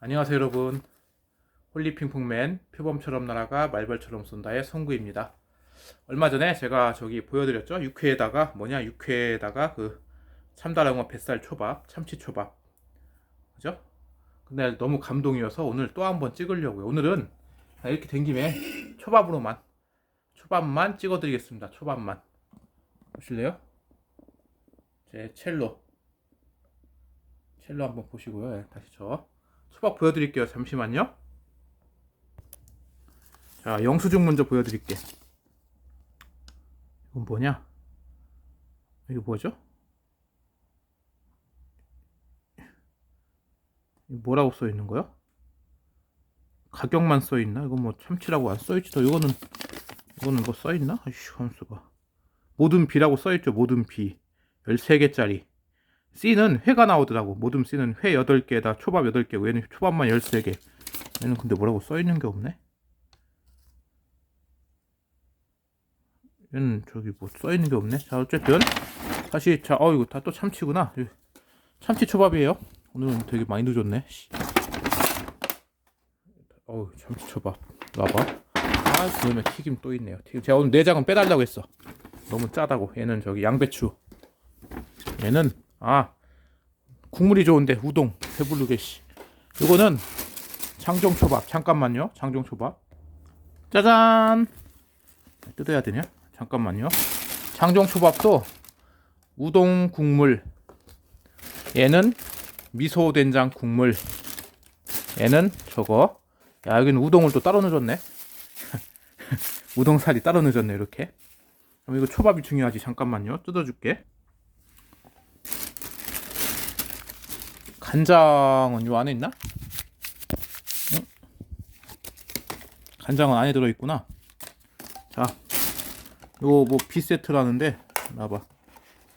안녕하세요 여러분. 홀리핑퐁맨 표범처럼 날아가 말벌처럼 쏜다의 성구입니다. 얼마 전에 제가 저기 보여드렸죠? 육회에다가 뭐냐? 육회에다가 그 참다랑어 뱃살 초밥 참치 초밥. 그죠? 근데 너무 감동이어서 오늘 또 한번 찍으려고요. 오늘은 이렇게 된 김에 초밥으로만 초밥만 찍어 드리겠습니다. 초밥만. 보실래요? 제 첼로. 첼로 한번 보시고요. 예, 다시 저 초밥 보여드릴게요. 잠시만요. 자, 영수증 먼저 보여드릴게. 이건 뭐냐? 이게 뭐죠? 이거 뭐라고 써 있는 거야? 가격만 써 있나? 이건 뭐 참치라고 안 써 있지도. 이거는 이거는 뭐 써 있나? 아이씨, 함수 봐. 모든 비라고 써 있죠. 모든 비. 13개짜리. C는 회가 나오더라고. 모둠 C는 회 8개에다 초밥 8개고 얘는 초밥만 13개. 얘는 근데 뭐라고 써 있는 게 없네. 얘는 저기 뭐 써 있는 게 없네. 자, 어쨌든 다시 자, 어 이거 다 또 참치구나. 예. 참치 초밥이에요. 오늘은 되게 많이 늦었네. 씨. 어우, 참치 초밥. 놔봐. 아, 그러면 튀김 또 있네요. 튀김. 제가 오늘 내장은 빼달라고 했어. 너무 짜다고. 얘는 저기 양배추. 얘는 아 국물이 좋은데 우동 배부르게 씨. 이거는 장정초밥. 잠깐만요. 장정초밥. 짜잔! 뜯어야 되냐? 잠깐만요. 장정초밥도 우동 국물. 얘는 미소 된장 국물. 얘는 저거. 야 여기는 우동을 또 따로 넣어줬네. 우동살이 따로 넣어줬네 이렇게. 그럼 이거 초밥이 중요하지. 잠깐만요. 뜯어줄게 간장은 요 안에 있나? 응? 간장은 안에 들어있구나. 자, 요 뭐 비세트라는데, 나봐.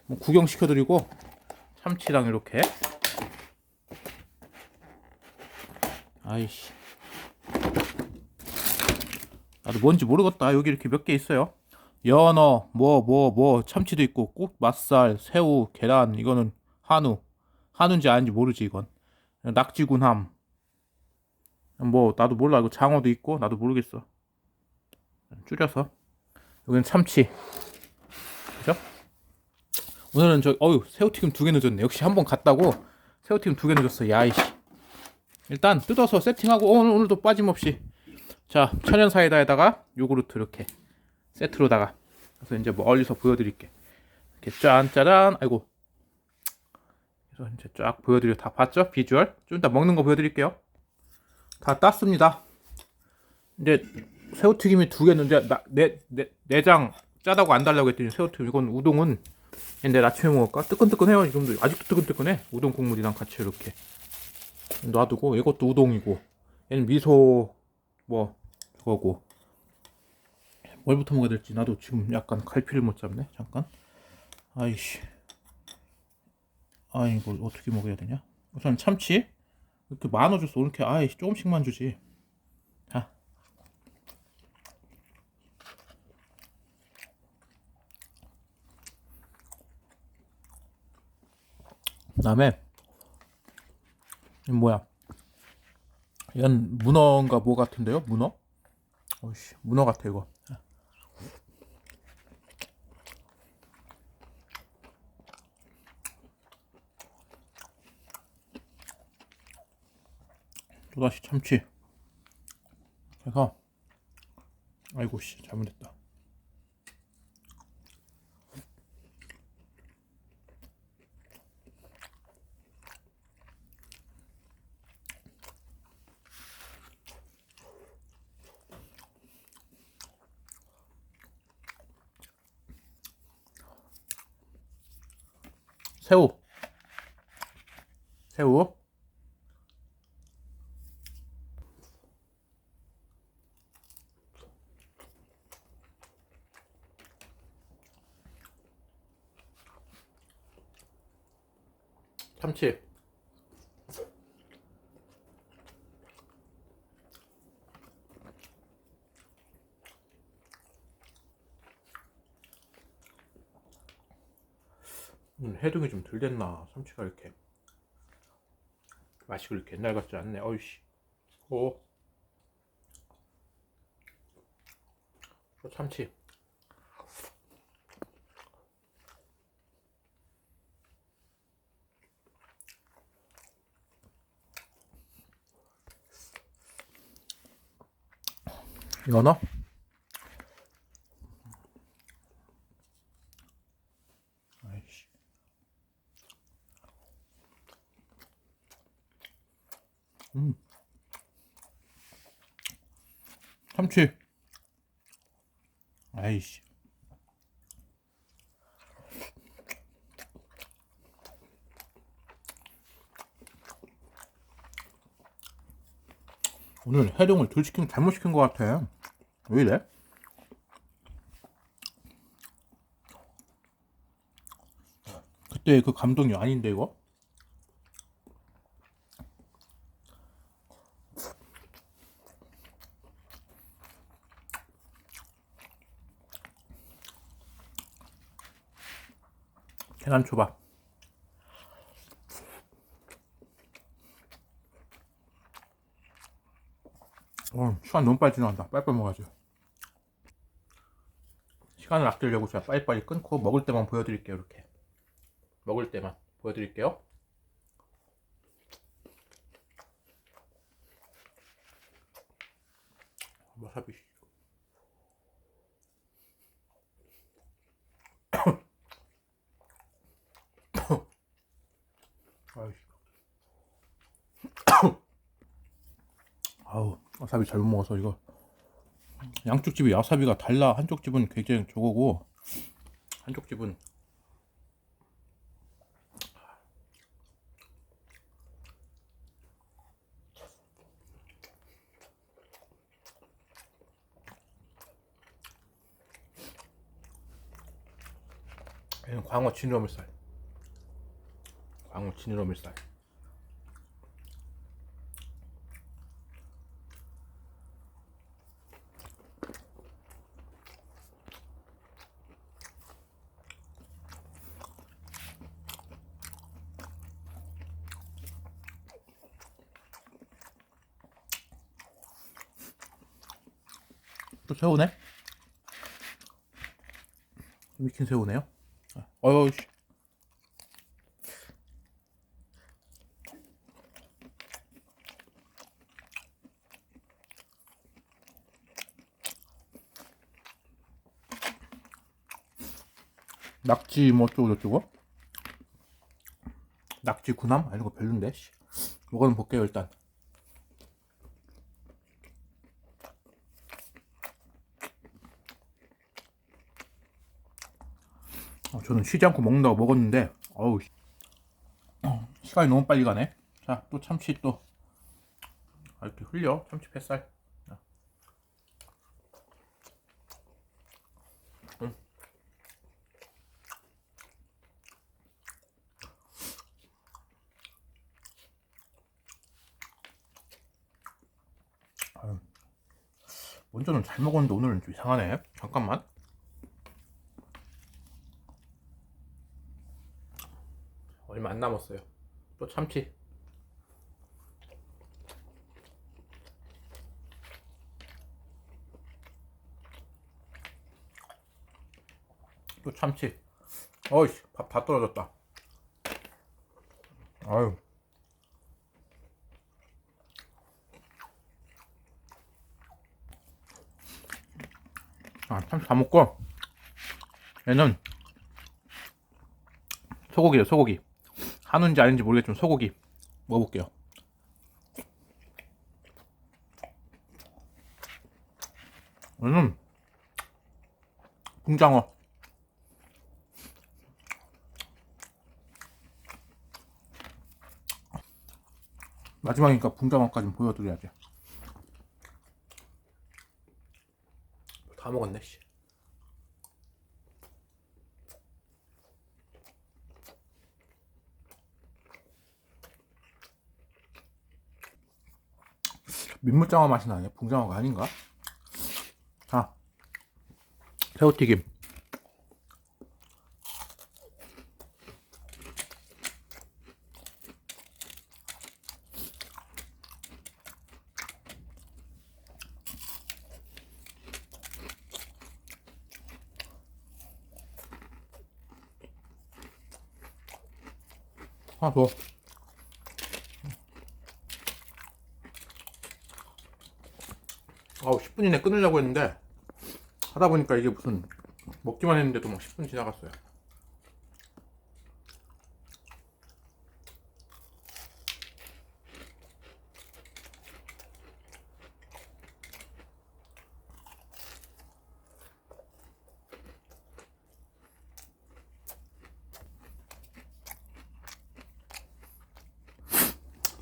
뭐 구경 시켜드리고, 참치랑 이렇게. 아이씨. 나도 뭔지 모르겠다. 여기 이렇게 몇 개 있어요. 연어, 뭐, 뭐, 뭐, 참치도 있고, 꼭 맛살, 새우, 계란, 이거는 한우. 한우인지 아닌지 모르지 이건. 낙지군함. 뭐 나도 몰라 이거 장어도 있고 나도 모르겠어. 줄여서. 여기는 참치. 그죠? 오늘은 저 어유 새우튀김 두개 늦었네. 역시 한 번 갔다고 새우튀김 두개 늦었어 야이씨. 일단 뜯어서 세팅하고 어, 오늘, 오늘도 빠짐없이. 자 천연 사이다에다가 요구르트 이렇게 세트로다가. 그래서 이제 뭐 멀리서 보여드릴게. 이렇게 짠 짜란 아이고 이제 쫙 보여드려 다 봤죠? 비주얼? 좀 이따 먹는 거 보여드릴게요. 다 땄습니다. 이제 새우튀김이 두 개였는데 내장 짜다고 안 달라고 했더니 새우튀김 이건 우동은 내일 아침에 먹을까? 뜨끈뜨끈해요 이 정도. 아직도 뜨끈뜨끈해. 우동 국물이랑 같이 이렇게 놔두고 이것도 우동이고. 얘는 미소 뭐 그거고. 뭘부터 먹어야 될지 나도 지금 약간 갈피를 못 잡네 잠깐. 아이씨 아 이걸 어떻게 먹어야 되냐? 우선 참치 이렇게 많아 줬어. 이렇게 아이 조금씩만 주지. 자. 그다음에 이 뭐야? 이건 문어인가 뭐 같은데요? 문어? 어이씨, 문어 같아 이거. 또다시 참치. 해서 아이고 씨 잘못했다. 새우. 새우 참치 음, 해동이 좀 덜 됐나 참치가 이렇게 맛이 그렇게 옛날 같지 않네. 어이씨. 오. 또 참치. 연어? 아이씨. 음. 참치. 아이씨. 오늘 해동을 둘 시킨 거 잘못 시킨 것 같아. 왜 이래? 그때 그 감동이 아닌데 이거? 계란 초밥. 어, 시간 너무 빨리 지나간다. 빨리빨리 먹어야지. 시간을 아끼려고 제가 빨리빨리 끊고 먹을 때만 보여드릴게요. 이렇게. 먹을 때만 보여드릴게요. 와사비. 아우 와사비 잘못 먹어서 이거. 양쪽 집이 와사비가 달라. 한쪽 집은 굉장히 저거고 한쪽 집은 광어 진로 물살. 광어 진로 물살 또 새우네? 미친 새우네요? 어휴, 씨. 낙지 뭐 어쩌고 저쩌고 낙지 구남? 아 이런 거 별론데 씨. 이거는 볼게요 일단 어, 저는 쉬지 않고 먹는다고 먹었는데 어우 씨. 어, 시간이 너무 빨리 가네. 자 또 참치 또. 아, 이렇게 흘려. 참치 뱃살. 자. 음. 먼저는 잘 먹었는데 오늘은 좀 이상하네. 잠깐만 얼마 안 남았어요. 또 참치. 또 참치. 어이씨, 밥 다 떨어졌다. 아유. 아, 참치 다 먹고. 얘는 소고기요, 소고기. 한우인지 아닌지 모르겠지만 소고기 먹어볼게요. 음, 붕장어. 마지막이니까 붕장어까지 보여드려야지. 다 먹었네, 씨. 민물장어 맛이 나네. 붕장어가 아닌가? 자, 새우튀김. 아, 좋아. 10분 이내 끊으려고 했는데, 하다 보니까 이게 무슨, 먹기만 했는데도 막 10분 지나갔어요.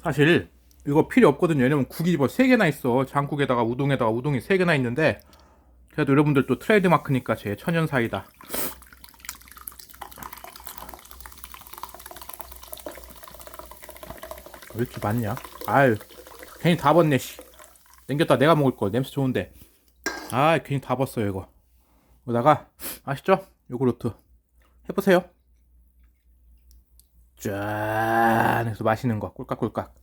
사실 이거 필요 없거든요. 왜냐면 국이 뭐 3개나 있어. 장국에다가 우동에다가 우동이 3개나 있는데 그래도 여러분들 또 트레이드 마크니까 제 천연 사이다. 왜 이렇게 많냐? 아유, 괜히 다 벗네, 씨. 남겼다 내가 먹을 거. 냄새 좋은데. 아, 괜히 다 벗어요, 이거. 여기다가, 아시죠? 요구르트. 해보세요. 짠! 해서 맛있는 거. 꿀깍꿀깍.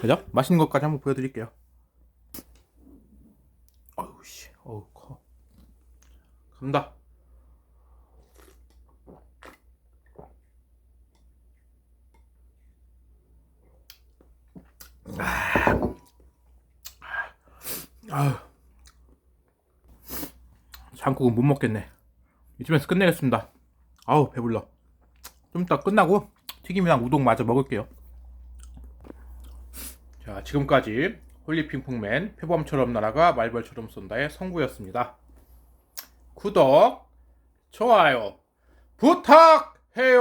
그죠? 맛있는 것까지 한번 보여드릴게요. 어우, 씨. 어우, 커. 간다. 아유. 장국은 못 먹겠네. 이쯤에서 끝내겠습니다. 아우, 배불러. 좀 이따 끝나고 튀김이랑 우동 마저 먹을게요. 자, 지금까지 홀리핑퐁맨 표범처럼 날아가 말벌처럼 쏜다의 성구였습니다. 구독, 좋아요 부탁해요.